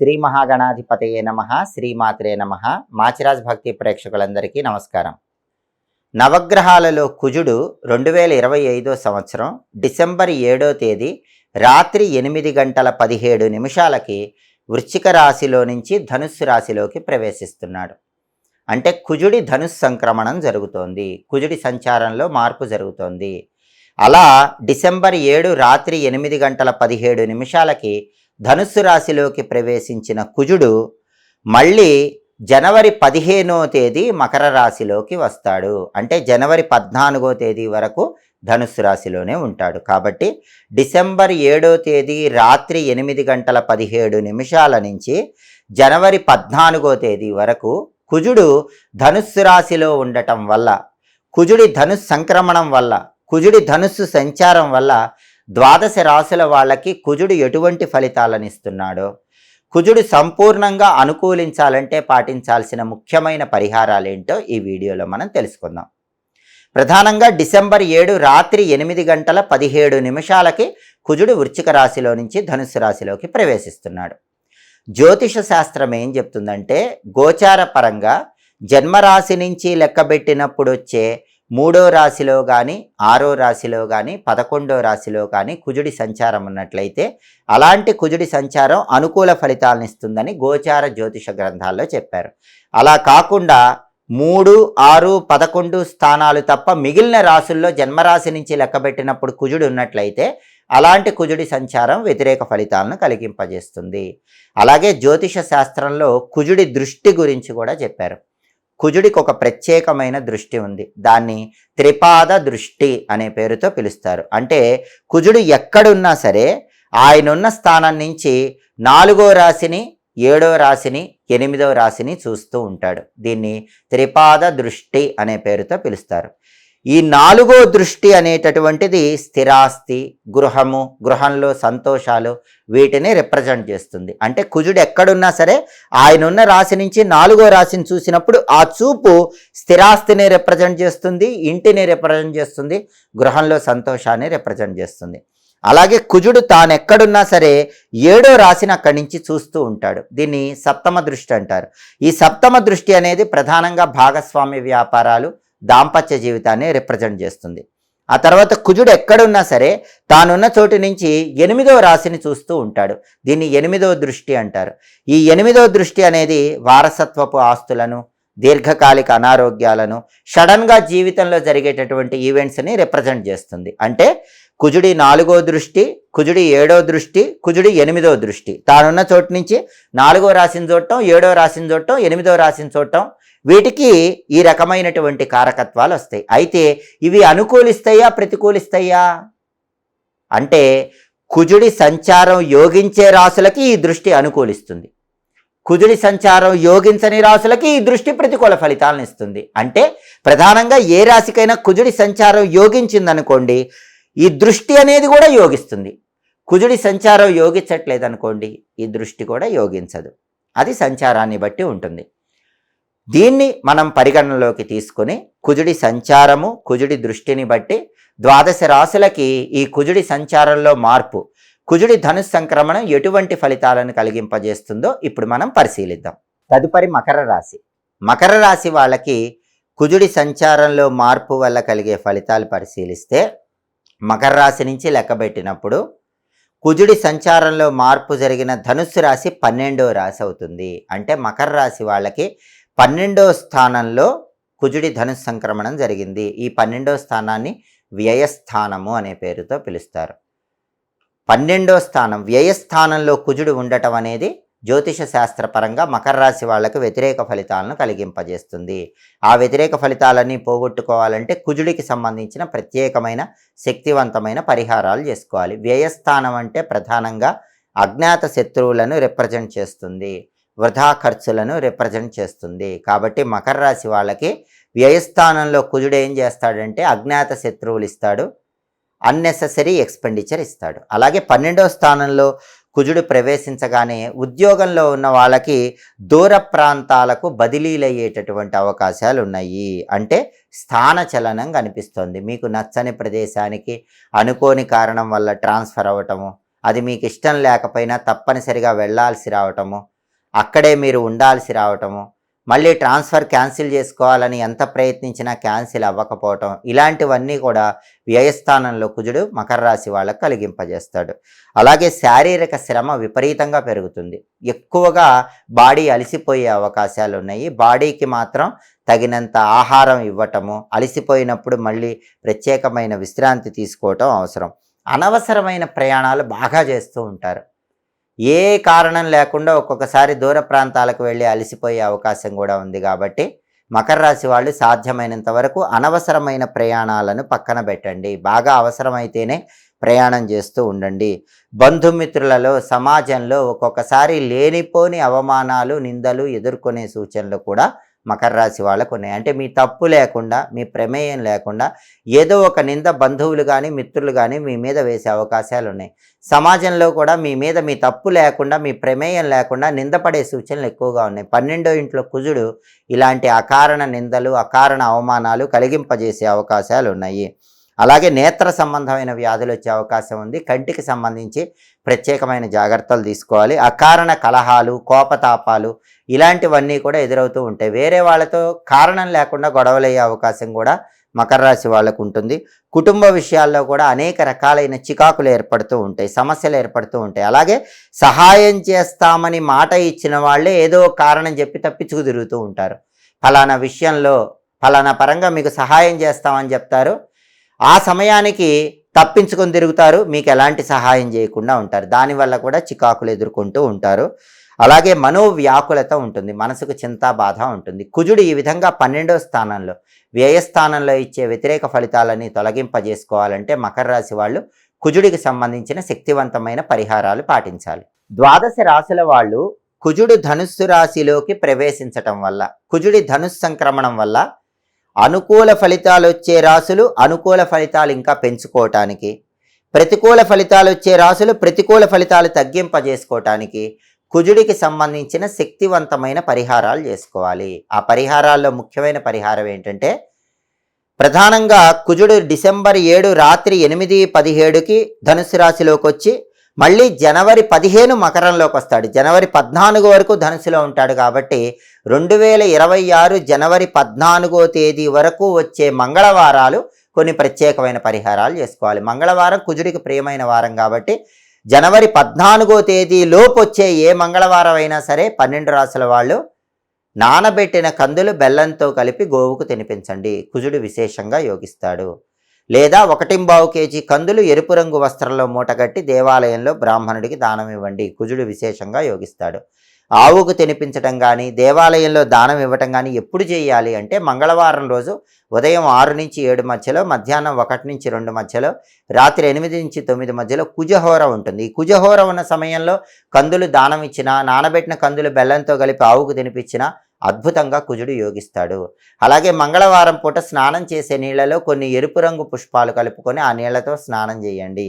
శ్రీ మహాగణాధిపతయే నమ శ్రీమాత్రే నమ. మాచిరాజ్ భక్తి ప్రేక్షకులందరికీ నమస్కారం. నవగ్రహాలలో కుజుడు రెండు వేల ఇరవై ఐదో సంవత్సరం డిసెంబర్ ఏడో తేదీ రాత్రి ఎనిమిది గంటల పదిహేడు నిమిషాలకి వృశ్చిక రాశిలో నుంచి ధనుస్సు రాశిలోకి ప్రవేశిస్తున్నాడు. అంటే కుజుడి ధనుస్సు సంక్రమణం జరుగుతోంది. కుజుడి సంచారంలో మార్పు జరుగుతోంది. అలా డిసెంబర్ ఏడు రాత్రి ఎనిమిది గంటల పదిహేడు నిమిషాలకి ధనుస్సు రాశిలోకి ప్రవేశించిన కుజుడు మళ్ళీ జనవరి పదిహేనో తేదీ మకర రాశిలోకి వస్తాడు. అంటే జనవరి పద్నాలుగో తేదీ వరకు ధనుస్సు రాశిలోనే ఉంటాడు. కాబట్టి డిసెంబర్ ఏడో తేదీ రాత్రి ఎనిమిది గంటల పదిహేడు నిమిషాల నుంచి జనవరి పద్నాలుగో తేదీ వరకు కుజుడు ధనుస్సు రాశిలో ఉండటం వల్ల కుజుడి ధనుస్సు సంక్రమణం వల్ల కుజుడి ధనుస్సు సంచారం వల్ల ద్వాదశ రాశుల వాళ్ళకి కుజుడు ఎటువంటి ఫలితాలను ఇస్తున్నాడో కుజుడు సంపూర్ణంగా అనుకూలించాలంటే పాటించాల్సిన ముఖ్యమైన పరిహారాలు ఏంటో ఈ వీడియోలో మనం తెలుసుకుందాం. ప్రధానంగా డిసెంబర్ ఏడు రాత్రి ఎనిమిది గంటల పదిహేడు నిమిషాలకి కుజుడు వృచ్చిక రాశిలో నుంచి ధనుస్సు రాశిలోకి ప్రవేశిస్తున్నాడు. జ్యోతిష శాస్త్రం ఏం చెప్తుందంటే గోచార పరంగా జన్మరాశి నుంచి లెక్కబెట్టినప్పుడు వచ్చే మూడో రాశిలో కానీ ఆరో రాశిలో కానీ పదకొండో రాశిలో కానీ కుజుడి సంచారం ఉన్నట్లయితే అలాంటి కుజుడి సంచారం అనుకూల ఫలితాలను ఇస్తుందని గోచార జ్యోతిష గ్రంథాల్లో చెప్పారు. అలా కాకుండా మూడు ఆరు పదకొండు స్థానాలు తప్ప మిగిలిన రాసుల్లో జన్మరాశి నుంచి లెక్కబెట్టినప్పుడు కుజుడు ఉన్నట్లయితే అలాంటి కుజుడి సంచారం వ్యతిరేక ఫలితాలను కలిగింపజేస్తుంది. అలాగే జ్యోతిష శాస్త్రంలో కుజుడి దృష్టి గురించి కూడా చెప్పారు. కుజుడికి ఒక ప్రత్యేకమైన దృష్టి ఉంది. దాన్ని త్రిపాద దృష్టి అనే పేరుతో పిలుస్తారు. అంటే కుజుడు ఎక్కడున్నా సరే ఆయనున్న స్థానం నుంచి నాలుగో రాశిని ఏడో రాశిని ఎనిమిదో రాశిని చూస్తూ ఉంటాడు. దీన్ని త్రిపాద దృష్టి అనే పేరుతో పిలుస్తారు. ఈ నాలుగో దృష్టి అనేటటువంటిది స్థిరాస్తి గృహము గృహంలో సంతోషాలు వీటిని రిప్రజెంట్ చేస్తుంది. అంటే కుజుడు ఎక్కడున్నా సరే ఆయన ఉన్న రాశి నుంచి నాలుగో రాశిని చూసినప్పుడు ఆ చూపు స్థిరాస్తిని రిప్రజెంట్ చేస్తుంది ఇంటిని రిప్రజెంట్ చేస్తుంది గృహంలో సంతోషాన్ని రిప్రజెంట్ చేస్తుంది. అలాగే కుజుడు తాను ఎక్కడున్నా సరే ఏడో రాశిని అక్కడి నుంచి చూస్తూ ఉంటాడు. దీన్ని సప్తమ దృష్టి అంటారు. ఈ సప్తమ దృష్టి అనేది ప్రధానంగా భాగస్వామ్య వ్యాపారాలు దాంపత్య జీవితాన్ని రిప్రజెంట్ చేస్తుంది. ఆ తర్వాత కుజుడు ఎక్కడున్నా సరే తానున్న చోటు నుంచి ఎనిమిదో రాశిని చూస్తూ ఉంటాడు. దీన్ని ఎనిమిదో దృష్టి అంటారు. ఈ ఎనిమిదో దృష్టి అనేది వారసత్వపు ఆస్తులను దీర్ఘకాలిక అనారోగ్యాలను సడన్గా జీవితంలో జరిగేటటువంటి ఈవెంట్స్ని రిప్రజెంట్ చేస్తుంది. అంటే కుజుడి నాలుగో దృష్టి కుజుడి ఏడో దృష్టి కుజుడి ఎనిమిదో దృష్టి. తానున్న చోటు నుంచి నాలుగో రాశిని చూడటం ఏడో రాశిని చూడటం ఎనిమిదో రాశిని చూడటం వీటికి ఈ రకమైనటువంటి కారకత్వాలు వస్తాయి. అయితే ఇవి అనుకూలిస్తాయా ప్రతికూలిస్తాయా? అంటే కుజుడి సంచారం యోగించే రాసులకి ఈ దృష్టి అనుకూలిస్తుంది. కుజుడి సంచారం యోగించని రాసులకి ఈ దృష్టి ప్రతికూల ఫలితాలను ఇస్తుంది. అంటే ప్రధానంగా ఏ రాశికైనా కుజుడి సంచారం యోగించిందనుకోండి ఈ దృష్టి అనేది కూడా యోగిస్తుంది. కుజుడి సంచారం యోగించట్లేదు అనుకోండి ఈ దృష్టి కూడా యోగించదు. అది సంచారాన్ని బట్టి ఉంటుంది. దీన్ని మనం పరిగణనలోకి తీసుకుని కుజుడి సంచారము కుజుడి దృష్టిని బట్టి ద్వాదశ రాశులకి ఈ కుజుడి సంచారంలో మార్పు కుజుడి ధను సంక్రమణం ఎటువంటి ఫలితాలను కలిగింపజేస్తుందో ఇప్పుడు మనం పరిశీలిద్దాం. తదుపరి మకర రాశి. మకర రాశి వాళ్ళకి కుజుడి సంచారంలో మార్పు వల్ల కలిగే ఫలితాలు పరిశీలిస్తే మకర రాశి నుంచి లెక్కబెట్టినప్పుడు కుజుడి సంచారంలో మార్పు జరిగిన ధనుస్సు రాశి పన్నెండో రాశి అవుతుంది. అంటే మకర రాశి వాళ్ళకి పన్నెండో స్థానంలో కుజుడి ధను సంక్రమణం జరిగింది. ఈ పన్నెండో స్థానాన్ని వ్యయస్థానము అనే పేరుతో పిలుస్తారు. పన్నెండో స్థానం వ్యయస్థానంలో కుజుడు ఉండటం అనేది జ్యోతిష శాస్త్రపరంగా మకర రాశి వాళ్ళకు వ్యతిరేక ఫలితాలను కలిగింపజేస్తుంది. ఆ వ్యతిరేక ఫలితాలన్నీ పోగొట్టుకోవాలంటే కుజుడికి సంబంధించిన ప్రత్యేకమైన శక్తివంతమైన పరిహారాలు చేసుకోవాలి. వ్యయస్థానం అంటే ప్రధానంగా అజ్ఞాత శత్రువులను రిప్రజెంట్ చేస్తుంది. వృధా ఖర్చులను రిప్రజెంట్ చేస్తుంది. కాబట్టి మకర రాశి వాళ్ళకి వ్యయస్థానంలో కుజుడు ఏం చేస్తాడంటే అజ్ఞాత శత్రువులు ఇస్తాడు. అన్నెసెసరీ ఎక్స్పెండిచర్ ఇస్తాడు. అలాగే పన్నెండవ స్థానంలో కుజుడు ప్రవేశించగానే ఉద్యోగంలో ఉన్న వాళ్ళకి దూర ప్రాంతాలకు బదిలీలయ్యేటటువంటి అవకాశాలు ఉన్నాయి. అంటే స్థాన చలనం కనిపిస్తుంది. మీకు నచ్చని ప్రదేశానికి అనుకోని కారణం వల్ల ట్రాన్స్ఫర్ అవ్వటము అది మీకు ఇష్టం లేకపోయినా తప్పనిసరిగా వెళ్ళాల్సి రావటము అక్కడే మీరు ఉండాల్సి రావటము మళ్ళీ ట్రాన్స్ఫర్ క్యాన్సిల్ చేసుకోవాలని ఎంత ప్రయత్నించినా క్యాన్సిల్ అవ్వకపోవటం ఇలాంటివన్నీ కూడా వ్యయస్థానంలో కుజుడు మకర రాశి వాళ్ళకు కలిగింపజేస్తాడు. అలాగే శారీరక శ్రమ విపరీతంగా పెరుగుతుంది. ఎక్కువగా బాడీ అలసిపోయే అవకాశాలు ఉన్నాయి. బాడీకి మాత్రం తగినంత ఆహారం ఇవ్వటము అలసిపోయినప్పుడు మళ్ళీ ప్రత్యేకమైన విశ్రాంతి తీసుకోవటం అవసరం. అనవసరమైన ప్రయాణాలు బాగా చేస్తూ ఉంటారు. ఏ కారణం లేకుండా ఒక్కొక్కసారి దూర ప్రాంతాలకు వెళ్ళి అలసిపోయే అవకాశం కూడా ఉంది కాబట్టి మకర రాశి వాళ్ళు సాధ్యమైనంత వరకు అనవసరమైన ప్రయాణాలను పక్కన పెట్టండి. బాగా అవసరమైతేనే ప్రయాణం చేస్తూ ఉండండి. బంధుమిత్రులలో సమాజంలో ఒక్కొక్కసారి లేనిపోని అవమానాలు నిందలు ఎదుర్కొనే సూచనలు కూడా మకర రాశి వాళ్ళకు ఉన్నాయి. అంటే మీ తప్పు లేకుండా మీ ప్రమేయం లేకుండా ఏదో ఒక నింద బంధువులు కానీ మిత్రులు కానీ మీ మీద వేసే అవకాశాలు ఉన్నాయి. సమాజంలో కూడా మీ మీద మీ తప్పు లేకుండా మీ ప్రమేయం లేకుండా నిందపడే సూచనలు ఎక్కువగా ఉన్నాయి. పన్నెండో ఇంట్లో కుజుడు ఇలాంటి అకారణ నిందలు అకారణ అవమానాలు కలిగింపజేసే అవకాశాలు ఉన్నాయి. అలాగే నేత్ర సంబంధమైన వ్యాధులు వచ్చే అవకాశం ఉంది. కంటికి సంబంధించి ప్రత్యేకమైన జాగ్రత్తలు తీసుకోవాలి. అకారణ కలహాలు కోపతాపాలు ఇలాంటివన్నీ కూడా ఎదురవుతూ ఉంటాయి. వేరే వాళ్ళతో కారణం లేకుండా గొడవలయ్యే అవకాశం కూడా మకర రాశి వాళ్ళకు ఉంటుంది. కుటుంబ విషయాల్లో కూడా అనేక రకాలైన చికాకులు ఏర్పడుతూ ఉంటాయి సమస్యలు ఏర్పడుతూ ఉంటాయి. అలాగే సహాయం చేస్తామని మాట ఇచ్చిన వాళ్ళే ఏదో కారణం చెప్పి తప్పించుకు తిరుగుతూ ఉంటారు. ఫలానా విషయంలో ఫలానా పరంగా మీకు సహాయం చేస్తామని చెప్తారు. ఆ సమయానికి తప్పించుకొని తిరుగుతారు మీకు ఎలాంటి సహాయం చేయకుండా ఉంటారు. దానివల్ల కూడా చికాకులు ఎదుర్కొంటూ ఉంటారు. అలాగే మనోవ్యాకులత ఉంటుంది మనసుకు చింత బాధ ఉంటుంది. కుజుడు ఈ విధంగా పన్నెండో స్థానంలో వ్యయస్థానంలో ఇచ్చే వ్యతిరేక ఫలితాలని తొలగింపజేసుకోవాలంటే మకర రాశి వాళ్ళు కుజుడికి సంబంధించిన శక్తివంతమైన పరిహారాలు పాటించాలి. ద్వాదశ రాశుల వాళ్ళు కుజుడు ధనుస్సు రాశిలోకి ప్రవేశించటం వల్ల కుజుడి ధనుస్సు సంక్రమణం వల్ల అనుకూల ఫలితాలు వచ్చే రాసులు అనుకూల ఫలితాలు ఇంకా పెంచుకోవటానికి ప్రతికూల ఫలితాలు వచ్చే రాసులు ప్రతికూల ఫలితాలు తగ్గింపజేసుకోవటానికి కుజుడికి సంబంధించిన శక్తివంతమైన పరిహారాలు చేసుకోవాలి. ఆ పరిహారాల్లో ముఖ్యమైన పరిహారం ఏంటంటే ప్రధానంగా కుజుడు డిసెంబర్ ఏడు రాత్రి ఎనిమిది పదిహేడుకి ధనుసు రాశిలోకి వచ్చి మళ్ళీ జనవరి పదిహేను మకరంలోకి వస్తాడు. జనవరి పద్నాలుగు వరకు ధనుసులో ఉంటాడు కాబట్టి రెండు వేల ఇరవై ఆరు జనవరి పద్నాలుగో తేదీ వరకు వచ్చే మంగళవారాలు కొన్ని ప్రత్యేకమైన పరిహారాలు చేసుకోవాలి. మంగళవారం కుజుడికి ప్రియమైన వారం కాబట్టి జనవరి పద్నాలుగో తేదీ లోపు వచ్చే ఏ మంగళవారం అయినా సరే పన్నెండు రాసుల వాళ్ళు నానబెట్టిన కందులు బెల్లంతో కలిపి గోవుకు తినిపించండి. కుజుడు విశేషంగా యోగిస్తాడు. లేదా ఒకటింబావు కేజీ కందులు ఎరుపు రంగు వస్త్రంలో మూటగట్టి దేవాలయంలో బ్రాహ్మణుడికి దానం ఇవ్వండి. కుజుడు విశేషంగా యోగిస్తాడు. ఆవుకు తినిపించడం కానీ దేవాలయంలో దానం ఇవ్వటం కానీ ఎప్పుడు చేయాలి అంటే మంగళవారం రోజు ఉదయం ఆరు నుంచి ఏడు మధ్యలో మధ్యాహ్నం ఒకటి నుంచి రెండు మధ్యలో రాత్రి ఎనిమిది నుంచి తొమ్మిది మధ్యలో కుజహోర ఉంటుంది. ఈ కుజహోర ఉన్న సమయంలో కందులు దానం ఇచ్చినా నానబెట్టిన కందులు బెల్లంతో కలిపి ఆవుకు తినిపించినా అద్భుతంగా కుజుడు యోగిస్తాడు. అలాగే మంగళవారం పూట స్నానం చేసే నీళ్ళలో కొన్ని ఎరుపు రంగు పుష్పాలు కలుపుకొని ఆ నీళ్ళతో స్నానం చేయండి.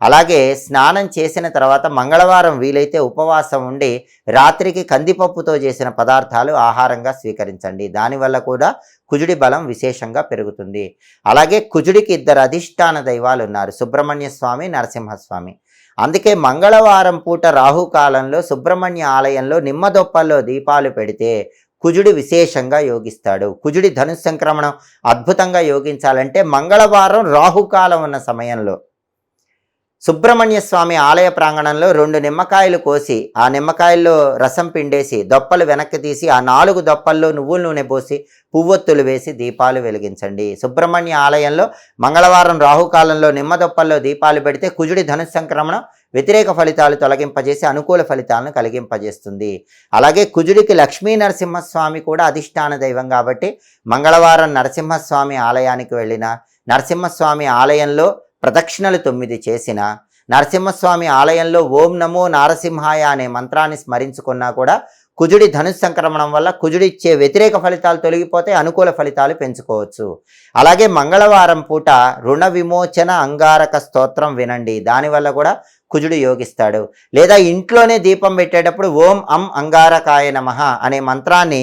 అలాగే స్నానం చేసిన తర్వాత మంగళవారం వీలైతే ఉపవాసం ఉండి రాత్రికి కందిపప్పుతో చేసిన పదార్థాలు ఆహారంగా స్వీకరించండి. దానివల్ల కూడా కుజుడి బలం విశేషంగా పెరుగుతుంది. అలాగే కుజుడికి ఇద్దరు అధిష్టాన దైవాలు ఉన్నారు. సుబ్రహ్మణ్య స్వామి నరసింహస్వామి. అందుకే మంగళవారం పూట రాహుకాలంలో సుబ్రహ్మణ్య ఆలయంలో నిమ్మదొప్పల్లో దీపాలు పెడితే కుజుడు విశేషంగా యోగిస్తాడు. కుజుడి ధనుసు సంక్రమణం అద్భుతంగా యోగించాలంటే మంగళవారం రాహుకాలం ఉన్న సమయంలో సుబ్రహ్మణ్య స్వామి ఆలయ ప్రాంగణంలో రెండు నిమ్మకాయలు కోసి ఆ నిమ్మకాయల్లో రసం పిండేసి దొప్పలు వెనక్కి తీసి ఆ నాలుగు దొప్పల్లో నువ్వుల నూనె పోసి పువ్వొత్తులు వేసి దీపాలు వెలిగించండి. సుబ్రహ్మణ్య ఆలయంలో మంగళవారం రాహుకాలంలో నిమ్మ దొప్పల్లో దీపాలు పెడితే కుజుడి ధనుసు సంక్రమణం వ్యతిరేక ఫలితాలు తొలగింపజేసి అనుకూల ఫలితాలను కలిగింపజేస్తుంది. అలాగే కుజుడికి లక్ష్మీ నరసింహస్వామి కూడా అధిష్టాన దైవం కాబట్టి మంగళవారం నరసింహస్వామి ఆలయానికి వెళ్ళిన నరసింహస్వామి ఆలయంలో ప్రదక్షిణలు తొమ్మిది చేసిన నరసింహస్వామి ఆలయంలో ఓం నమో నారసింహాయ అనే మంత్రాన్ని స్మరించుకున్నా కూడా కుజుడి ధనుసు సంక్రమణం వల్ల కుజుడిచ్చే వ్యతిరేక ఫలితాలు తొలగిపోతే అనుకూల ఫలితాలు పెంచుకోవచ్చు. అలాగే మంగళవారం పూట రుణ విమోచన అంగారక స్తోత్రం వినండి. దానివల్ల కూడా కుజుడు యోగిస్తాడు. లేదా ఇంట్లోనే దీపం పెట్టేటప్పుడు ఓం అం అంగారకాయ నమ అనే మంత్రాన్ని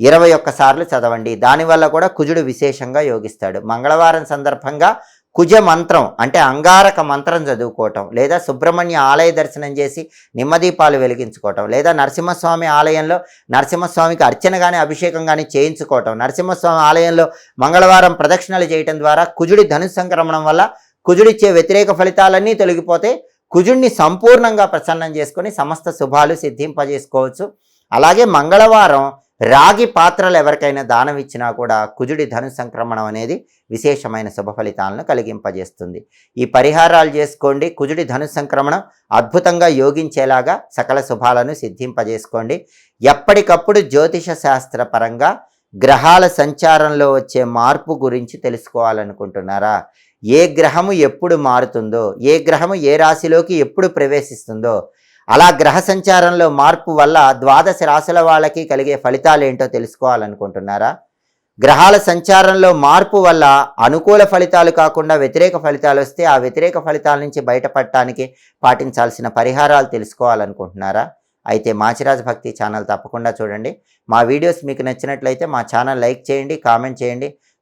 ఇరవై ఒక్కసార్లు చదవండి. దానివల్ల కూడా కుజుడు విశేషంగా యోగిస్తాడు. మంగళవారం సందర్భంగా కుజ మంత్రం అంటే అంగారక మంత్రం చదువుకోవటం లేదా సుబ్రహ్మణ్య ఆలయ దర్శనం చేసి నిమ్మదీపాలు వెలిగించుకోవటం లేదా నరసింహస్వామి ఆలయంలో నరసింహస్వామికి అర్చన కానీ అభిషేకం కానీ చేయించుకోవటం. నరసింహస్వామి ఆలయంలో మంగళవారం ప్రదక్షిణలు చేయటం ద్వారా కుజుడి ధను సంక్రమణం వల్ల కుజుడిచ్చే వ్యతిరేక ఫలితాలన్నీ తొలగిపోతే కుజుడిని సంపూర్ణంగా ప్రసన్నం చేసుకొని సమస్త శుభాలు సిద్ధింపజేసుకోవచ్చు. అలాగే మంగళవారం రాగి పాత్రలు ఎవరికైనా దానం ఇచ్చినా కూడా కుజుడి ధను సంక్రమణం అనేది విశేషమైన శుభ ఫలితాలను కలిగింపజేస్తుంది. ఈ పరిహారాలు చేసుకోండి. కుజుడి ధను సంక్రమణం అద్భుతంగా యోగించేలాగా సకల శుభాలను సిద్ధింపజేసుకోండి. ఎప్పటికప్పుడు జ్యోతిష శాస్త్ర పరంగా గ్రహాల సంచారంలో వచ్చే మార్పు గురించి తెలుసుకోవాలనుకుంటున్నారా? ఏ గ్రహము ఎప్పుడు మారుతుందో ఏ గ్రహము ఏ రాశిలోకి ఎప్పుడు ప్రవేశిస్తుందో అలా గ్రహ సంచారంలో మార్పు వల్ల ద్వాదశ రాశుల వాళ్ళకి కలిగే ఫలితాలు ఏంటో తెలుసుకోవాలనుకుంటున్నారా? గ్రహాల సంచారంలో మార్పు వల్ల అనుకూల ఫలితాలు కాకుండా వ్యతిరేక ఫలితాలు వస్తే ఆ వ్యతిరేక ఫలితాల నుంచి బయటపడటానికి పాటించాల్సిన పరిహారాలు తెలుసుకోవాలనుకుంటున్నారా? అయితే మాచిరాజ్ భక్తి ఛానల్ తప్పకుండా చూడండి. మా వీడియోస్ మీకు నచ్చినట్లయితే మా ఛానల్ లైక్ చేయండి కామెంట్ చేయండి.